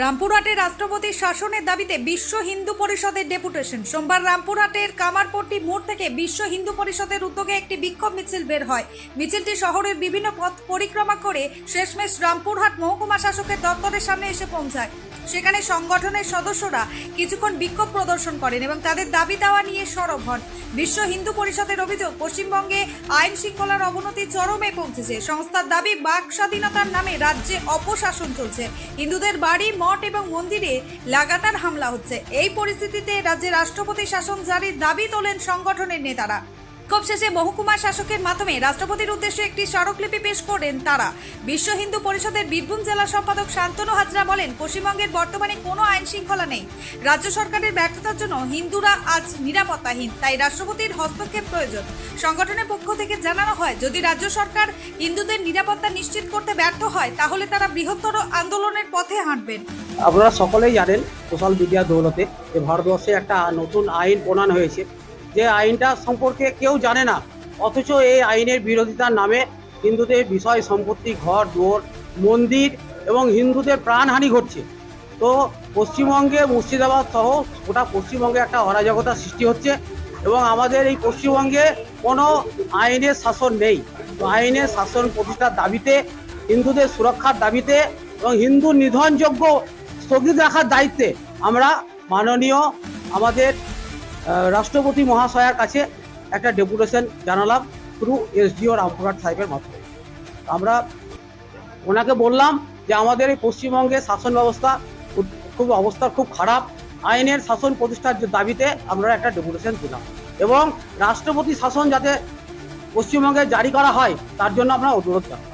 রামপুরহাটে রাষ্ট্রপতির শাসনের দাবিতে বিশ্ব হিন্দু পরিষদের ডেপুটেশন। সোমবার রামপুরহাটের কামারপট্টি মোড় থেকে বিশ্ব হিন্দু পরিষদের উদ্যোগে একটি বিক্ষোভ মিছিল বের হয়। মিছিলটি শহরের বিভিন্ন পথ পরিক্রমা করে শেষমেশ রামপুরহাট মহকুমা শাসকের দপ্তরের সামনে এসে পৌঁছায়। সেখানে সংগঠনের সদস্যরা কিছুক্ষণ বিক্ষোভ প্রদর্শন করেন এবং তাদের দাবি দাওয়া নিয়ে সরব হন। বিশ্ব হিন্দু পরিষদের অভিযোগ, পশ্চিমবঙ্গে আইন শৃঙ্খলার অবনতি চরমে পৌঁছেছে সংস্থার দাবি, বাক স্বাধীনতার নামে রাজ্যে অপশাসন চলছে। হিন্দুদের বাড়ি, মঠ এবং মন্দিরে লাগাতার হামলা হচ্ছে। এই পরিস্থিতিতে রাজ্যে রাষ্ট্রপতি শাসন জারির দাবি তোলেন সংগঠনের নেতারা। বিক্ষোভ শেষে মহকুমা শাসকের মাধ্যমে রাষ্ট্রপতির উদ্দেশ্যে একটি স্মারকলিপি পেশ করেন তারা। বিশ্ব হিন্দু পরিষদের বীরভূম জেলা সম্পাদক শান্তনু হাজরা বলেন, পশ্চিমবঙ্গের বর্তমানে কোনো আইন শৃঙ্খলা নেই। রাজ্য সরকারের ব্যর্থতার জন্য হিন্দুরা আজ নিরাপত্তাহীন, তাই রাষ্ট্রপতির হস্তক্ষেপ প্রয়োজন। সংগঠনের পক্ষ থেকে জানানো হয়, যদি রাজ্য সরকার হিন্দুদের নিরাপত্তা নিশ্চিত করতে ব্যর্থ হয়, তাহলে তারা বৃহত্তর আন্দোলনের পথে হাঁটবেন। আপনারা সকলেই জানেন, সোশ্যাল মিডিয়া দৌলতে যে ভারতবর্ষে একটা নতুন আইন প্রণয়ন হয়েছে যে আইনটা সম্পর্কে কেউ জানে না, অথচ এই আইনের বিরোধিতার নামে হিন্দুদের বিষয় সম্পত্তি, ঘর, দুয়ার, মন্দির এবং হিন্দুদের প্রাণহানি ঘটছে। তো পশ্চিমবঙ্গে মুর্শিদাবাদ সহ গোটা পশ্চিমবঙ্গে একটা অরাজকতা সৃষ্টি হচ্ছে এবং আমাদের এই পশ্চিমবঙ্গে কোনো আইনের শাসন নেই। আইনের শাসন প্রতিষ্ঠার দাবিতে, হিন্দুদের সুরক্ষার দাবিতে এবং হিন্দু নিধনযোগ্য স্থগিত রাখার দায়িত্বে আমরা মাননীয় আমাদের রাষ্ট্রপতি মহাশয়ার কাছে একটা ডেপুটেশন জানালাম থ্রু এসডিও রামপুরহাট সাহেবের মাধ্যমে। আমরা ওনাকে বললাম যে আমাদের এই পশ্চিমবঙ্গে শাসন ব্যবস্থা খুব- অবস্থা খুব খারাপ। আইনের শাসন প্রতিষ্ঠার দাবিতে আমরা একটা ডেপুটেশন দিলাম এবং রাষ্ট্রপতি শাসন যাতে পশ্চিমবঙ্গে জারি করা হয়, তার জন্য আমরা অনুরোধ জানাই।